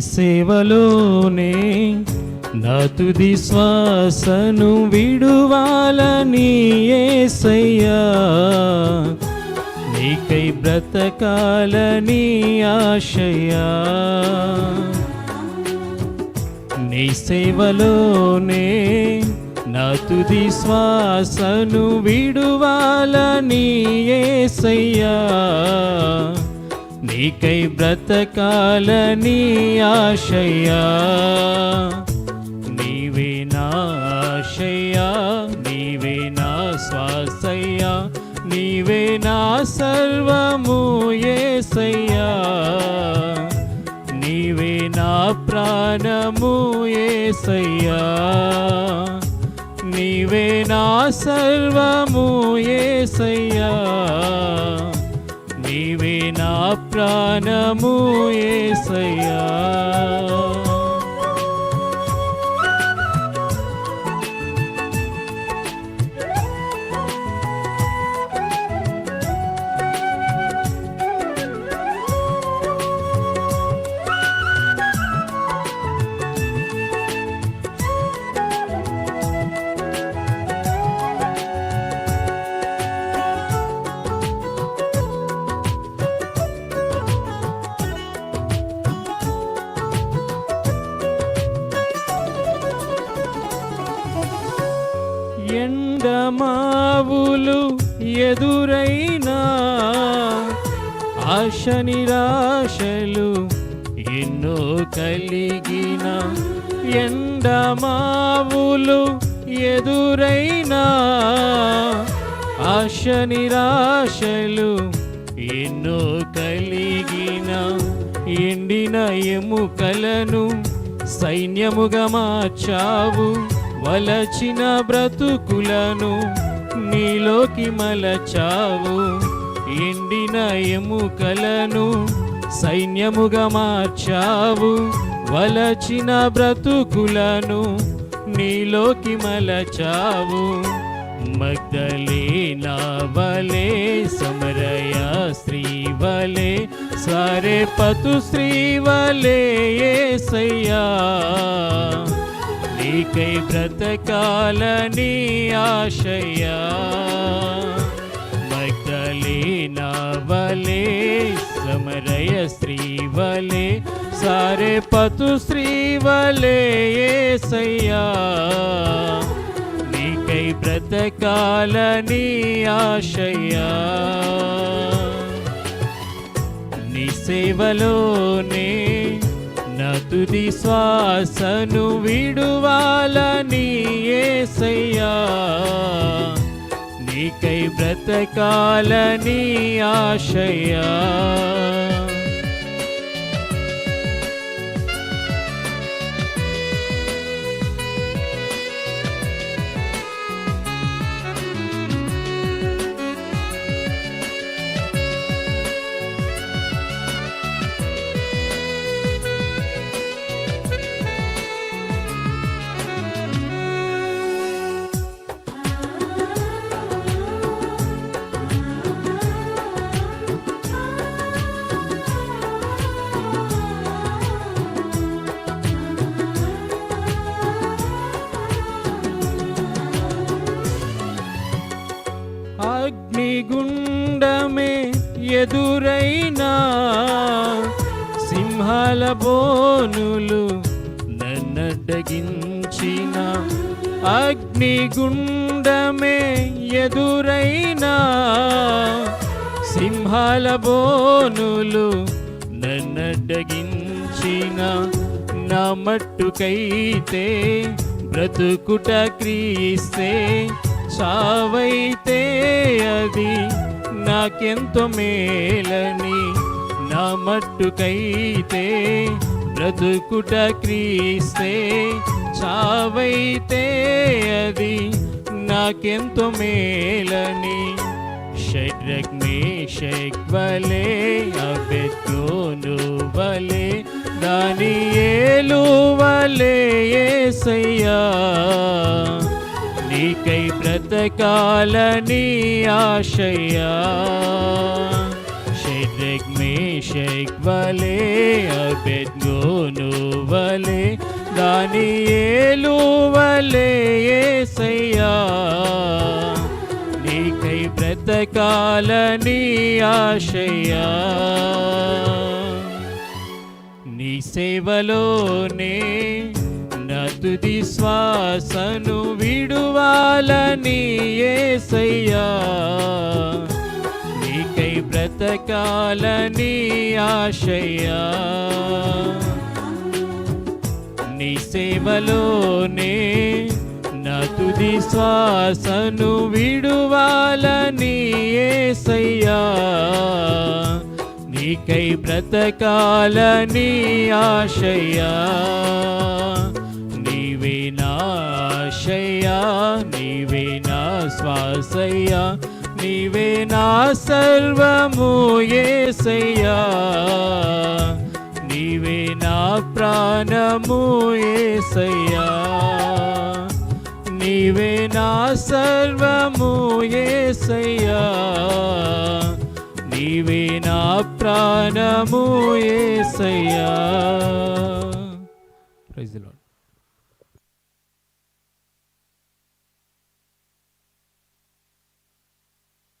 సేవలోనే నా తుది శ్వాసను విడువాలని ఏసయ్యా. నీకై బ్రతకాలని ఆశయా నీ సేవలోనే నా తుది శ్వాసను విడువాలని ఏసయ్యా. నీకై బ్రతకాలని ఆశయ్యా నీవే నా ఆశయా? నీవే నా శ్వాసయ్యా నీవే నా సర్వము ఏసయ్యా? నీవే నా ప్రాణము ఏసయ్యా? నీవే నా సర్వము ఏసయ్యా? ప్రాణము ఏసయ్యా. చందమావులు ఎదురైనా ఆశ నిరాశలు ఎన్నో కలిగిన ఎండమావులు ఎదురైనా ఆశ నిరాశలు ఎన్నో కలిగిన ఎండిన ఎముకలను సైన్యముగా మార్చావు. వలచిన బ్రతుకులను నీలోకి మలచావు. ఎండిన ఎముకలను సైన్యముగా మార్చావు. వలచిన బ్రతుకులను నీలోకి మలచావు. మగ్ధలేనా వలే సమరయ స్త్రీ వలే సారే పతు స్త్రీ వలే సయ్యా నీకై బ్రతకాలని ఆశయా మగ్దలేనా వలే సమరయ స్త్రీ సారే పతు స్త్రీ వలే ఏసయ్యా. నీకై బ్రతకాలని ఆశయా నీ సేవలోనే తుది శ్వాసను విడువాలని ఏసయ్యా. నీకై బ్రతకాలని ఆశయ్యా. అగ్నిగుండమే ఎదురైనా సింహాల బోనులు నన్నడ్డగించిన అగ్నిగుండమే ఎదురైనా సింహాల బోనులు నన్నడ్డగించిన నా మట్టుకైతే బ్రతుకుట క్రీస్తే చావైతే అది నాకెంతో మేలని నా మట్టుకైతే బ్రతుకుట క్రీస్తే చావైతే అది నాకెంతో మేలని. షడ్రక్ మేషక్ వలే అబెద్గోను వలే దాని ఏలు వలే ఏసయ్యా. నీకై బ్రతకాలని ఆశయా. షడ్రక్ మేషక్ వలే అబెద్గోను వలే దాని ఏలు వలే ఏసయ్యా. నీకై బ్రతకాలని ఆశయ్యా నీ సేవలోనే తుది శ్వాసను విడువాలని ఏసయ్యా. నీకై బ్రతకాలని ఆశయ్యా. నీ సేవలోనే నా తుది శ్వాసను విడువాలని ఏసయ్యా. నీకై బ్రతకాలని ఆశయ్యా. ఏసయ్యా నీవే నా సర్వము ఏసయ్యా. నీవే నా ప్రాణము ఏసయ్యా. నీవే నా సర్వము ఏసయ్యా. నీవే నా ప్రాణము ఏసయ్యా. Praise lord